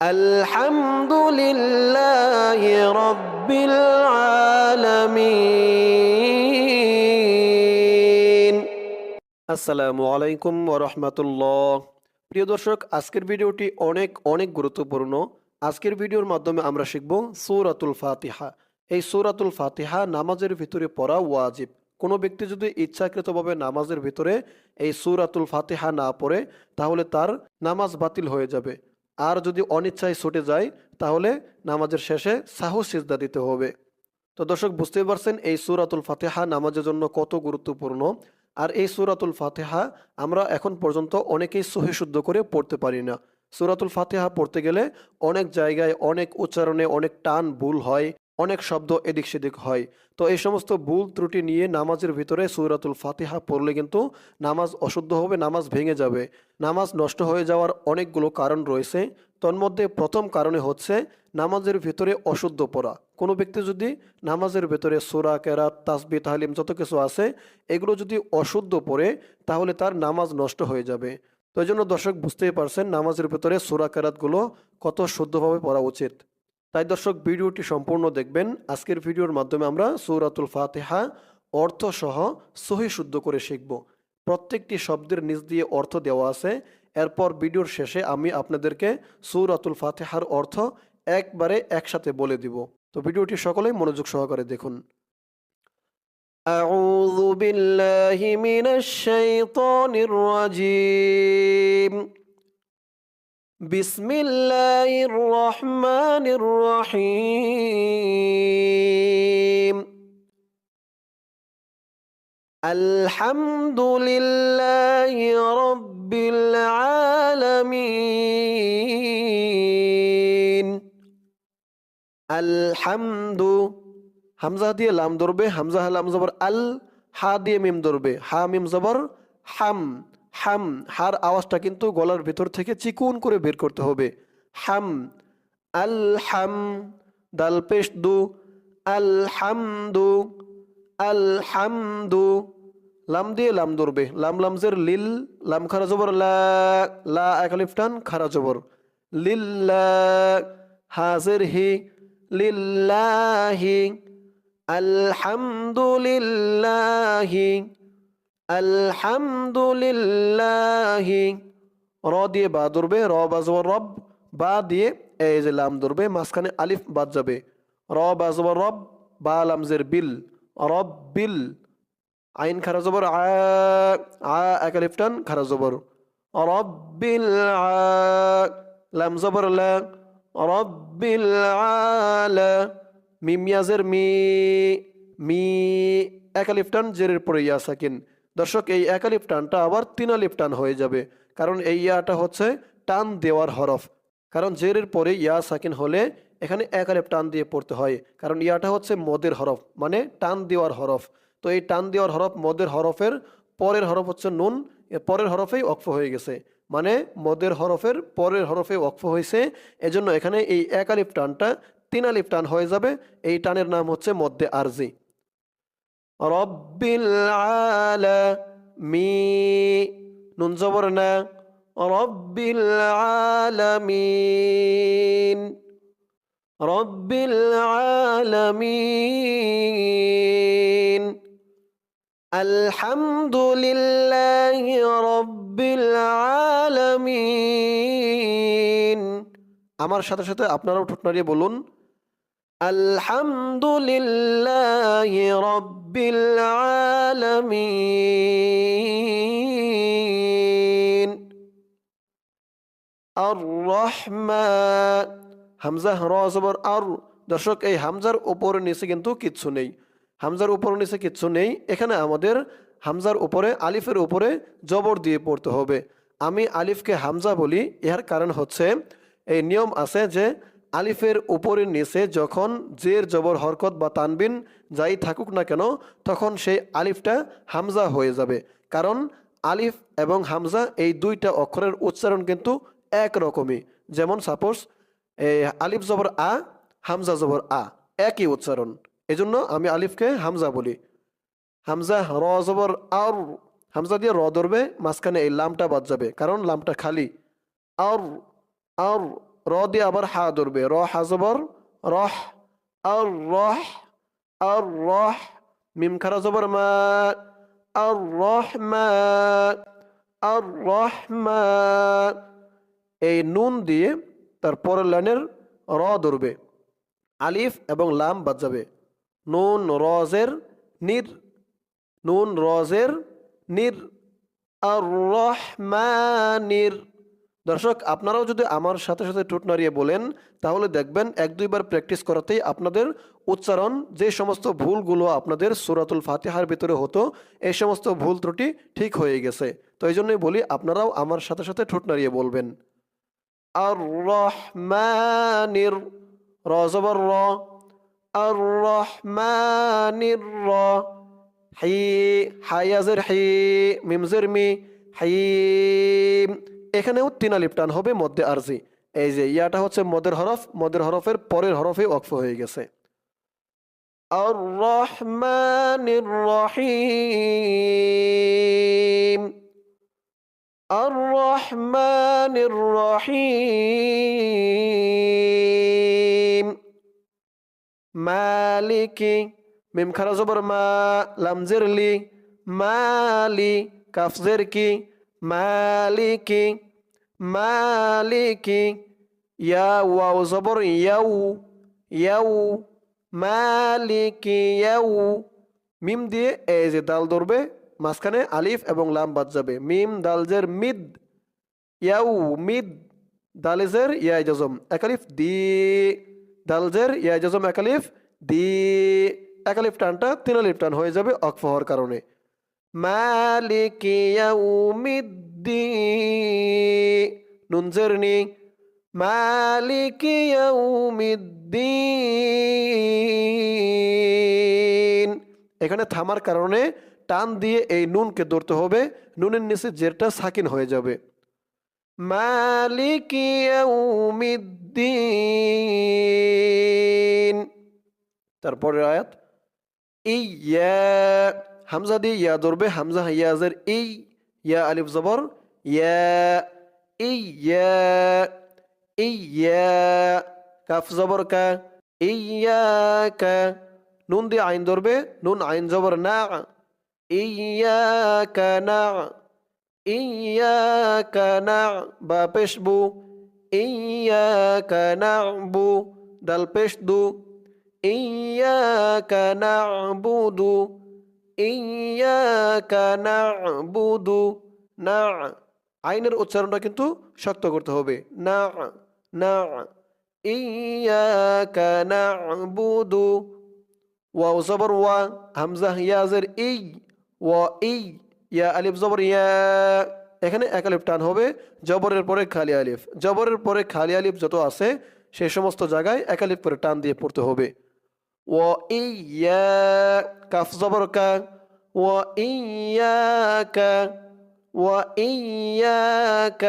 الحمد لله رب العالمين আসসালামু আলাইকুম ওরহমতুল্লাহ প্রিয় দর্শক আজকের ভিডিওটি অনেক অনেক গুরুত্বপূর্ণ আজকের ভিডিওর মাধ্যমে আমরা শিখব সৌরাতুল ফাতিহা এই সৌরাতুল ফাতিহা নামাজের ভিতরে পড়া ওয়াজিব কোনো ব্যক্তি যদি ইচ্ছাকৃতভাবে নামাজের ভিতরে এই সৌরাতুল ফাতিহা না পড়ে তাহলে তার নামাজ বাতিল হয়ে যাবে আর যদি অনিচ্ছায় ছুটে যায়, তাহলে নামাজের শেষে সাহু সিজদা দিতে হবে। তো দর্শক, বুঝতেই পারছেন, এই সুরাতুল ফাতেহা নামাজের জন্য কত গুরুত্বপূর্ণ। আর এই সুরাতুল ফাতেহা আমরা এখন পর্যন্ত অনেকেই সহি শুদ্ধ করে পড়তে পারি না। সুরাতুল ফাতেহা পড়তে গেলে অনেক জায়গায় অনেক উচ্চারণে অনেক টান ভুল হয়। অনেক শব্দ এদিক সেদিক হয়। তো এই সমস্ত ভুল ত্রুটি নিয়ে নামাজের ভিতরে সুরাতুল ফাতিহা পড়লে কিন্তু নামাজ অশুদ্ধ হবে, নামাজ ভেঙে যাবে। নামাজ নষ্ট হয়ে যাওয়ার অনেকগুলো কারণ রয়েছে। তন্মধ্যে প্রথম কারণে হচ্ছে নামাজের ভিতরে অশুদ্ধ পড়া। কোনো ব্যক্তি যদি নামাজের ভেতরে সোরা, কেরাত তাসবি তাহলিম যত কিছু আছে, এগুলো যদি অশুদ্ধ পড়ে, তাহলে তার নামাজ নষ্ট হয়ে যাবে। তো জন্য দর্শক বুঝতেই পারছেন নামাজের ভেতরে সোরা, কেরাতগুলো কত শুদ্ধভাবে পড়া উচিত। তাই দর্শক ভিডিওটি সম্পূর্ণ দেখবেন আজকের ভিডিওর মাধ্যমে আমরা সৌরাতুল ফাতেহা অর্থ সহ সহি শুদ্ধ করে শিখব প্রত্যেকটি শব্দের নিচ দিয়ে অর্থ দেওয়া আছে এরপর ভিডিওর শেষে আমি আপনাদেরকে সৌরাতুল ফাতেহার অর্থ একবারে একসাথে বলে দিব তো ভিডিওটি সকলেই মনোযোগ সহকারে দেখুন أعوذ بالله من الشيطان الرجيم بسم الله الرحمن الرحيم. الحمد لله رب العالمين. الحمد حمزة دي لام دربه حمزة لام زبر ال حا دي ميم دربه حا ميم زبر حم. হাম, হার আওয়াজটা কিন্তু গলার ভেতর থেকে চিকুন করে বের করতে হবে। হাম আল হাম দাল পেশ দু আল হামদু আল হামদু লাম দিয়ে লাম ধরবে। লাম লামজের লিল, লাম খারা জবর, লা খারা জবর। লিল্লা হাজের হি, লিল্লাহি, আলহামদুলিল্লাহি। আলহামদুলিল্লাহি। র দিয়ে বা ধরবে, র বাজব রব, বা দিয়ে এই যে লাম ধরবে, মাঝখানে আলিফ বাদ যাবে। র বাজব রব, বা লামজের বিল। রব বিল, আইন খারা জবর, আ খারা জবর। রব্বিল আ, লাম রব্বিল আলা মিমিয়াজের মি মি একালিফ জেরের পরে ইয়া সাকিন। দর্শক, এই একালিফ টানটা আবার তিন আলিফ টান হয়ে যাবে। কারণ এই ইয়াটা হচ্ছে টান দেওয়ার হরফ। কারণ জেরের পরে ইয়া সাকিন হলে এখানে এক আলিফ টান দিয়ে পড়তে হয়। কারণ ইয়াটা হচ্ছে মদের হরফ মানে টান দেওয়ার হরফ। তো এই টান দেওয়ার হরফ মদের হরফের পরের হরফ হচ্ছে নুন পরের হরফেই অক্ফ হয়ে গেছে। মানে মদের হরফের পরের হরফে অক্ফ হয়েছে। এজন্য এখানে এই এক আলিফ টানটা তিন আলিফ টান হয়ে যাবে। এই টানের নাম হচ্ছে মধ্যে আরজি। রব্বিল আলা মি নুন না। রব্বিল আলামিন। রব্বিল আলামিন। আলহামদুলিল্লাহি রব্বিল আলামিন। আমার সাথে সাথে আপনারাও ঠোঁট নাড়িয়ে বলুন আলহামদুলিল্লাহি রব্বিল আলামিন। আর রহমান হামজা র জবর, আর। দর্শক, এই হামজার উপরে নিচে কিন্তু কিচ্ছু নেই। হামজার উপরে নিচে কিচ্ছু নেই। এখানে আমাদের হামজার উপরে, আলিফের উপরে জবর দিয়ে পড়তে হবে। আমি আলিফকে হামজা বলি ইহার কারণ হচ্ছে, এই নিয়ম আছে যে আলিফের উপরের নিচে যখন জের জবর হরকত বা তানবিন যাই থাকুক না কেন, তখন সেই আলিফটা হামজা হয়ে যাবে। কারণ আলিফ এবং হামজা এই দুইটা অক্ষরের উচ্চারণ কিন্তু একরকমই যেমন সাপোজ এই আলিফ জবর আ, হামজা জবর আ, একই উচ্চারণ। এজন্য আমি আলিফকে হামজা বলি। হামজা র জবর আর, হামজা দিয়ে র ধরবে, মাঝখানে এই লামটা বাদ যাবে। কারণ লামটা খালি। আর আর র দিয়ে আবার হা ধরবে। র হা জবর, রহ, আর রহ আর রহ, মিম খারা জবর মা আর রহমা আর রহমা এই নুন দিয়ে তার পরের লাইনের র ধরবে। আলিফ এবং লাম বাদ যাবে। নুন রজের নির, নুন রজের নির, আর রহমানির। দর্শক, আপনারাও যদি আমার সাথে সাথে টুট নাড়িয়ে বলেন, তাহলে দেখবেন এক দুইবার প্র্যাকটিস করাতেই আপনাদের উচ্চারণ, যে সমস্ত ভুলগুলো আপনাদের সুরাতুল ফাতিহার ভিতরে হতো, এই সমস্ত ভুল ত্রুটি ঠিক হয়ে গেছে। তো এই জন্যই বলি, আপনারাও আমার সাথে সাথে ঠোঁট নাড়িয়ে বলবেন। আর রহমানির র জবর র। আর রহমানির র। হি হায়াজের হি, মিমজের মি, হাইম। এখানেও তিন আলিফ হবে মধ্যে আরজি। এই যে ইয়াটা হচ্ছে মদের হরফ, মদের হরফের পরের হরফে অক্ফ হয়ে গেছে। আর রহমানির রহিম আর রহমানির রহিম মালিকি, মিম খারা জবর মা লামজের লি, মালি কাফজের কি মালিকি মালিকি ইয়া ওয়াও জবর ইয়াউ ইয়াউ মালিকি ইয়াউ মিম দিয়ে এই যে দাল ধরবে, মাঝখানে আলিফ এবং লাম বাদ যাবে। মিম দালজের মিদ, ইয়াউ, মিদ দালিজের ইয়া জজম একালিফ দি দালজের ইয়া জজম একালিফ দি। একালিফ টানটা, তিন আলিফ টান হয়ে যাবে অক্ফ কারণে। নুনজেরনি মালিক ইয়াউমিদ্দিন। এখানে থামার কারণে টান দিয়ে এই নুনকে ধরতে হবে। নুনের নিচে জেরটা সাকিন হয়ে যাবে। মালিক ইয়াউমিদ্দিন। তারপরে আয়াত, ইয়া হামজা দিয়ে ইয়া ধরবে হামজা ইয়াজের এই ইয়া আলিফ জবর ইয়া ইয়া ইয়া কাফ জবর কা ইয়া কা নুন দিয়ে আইন ধরবে নুন আইন জবর না ইয়া কা না ইয়া কা না বা পেশবু ইয়া কা না বু দাল পেশ দু إياك نعبد না আইনের উচ্চারণটা কিন্তু শক্ত করতে হবে। না না জবর ইয়াজের ওয়া ইয়া জবর ইয়া, এখানে এক আলিফ টান হবে, জবরের পরে খালি আলিফ। জবরের পরে খালি আলিফ যত আছে, সে সমস্ত জায়গায় এক আলিফ টান দিয়ে পড়তে হবে। وإياك كف زبرك وإياك وإياك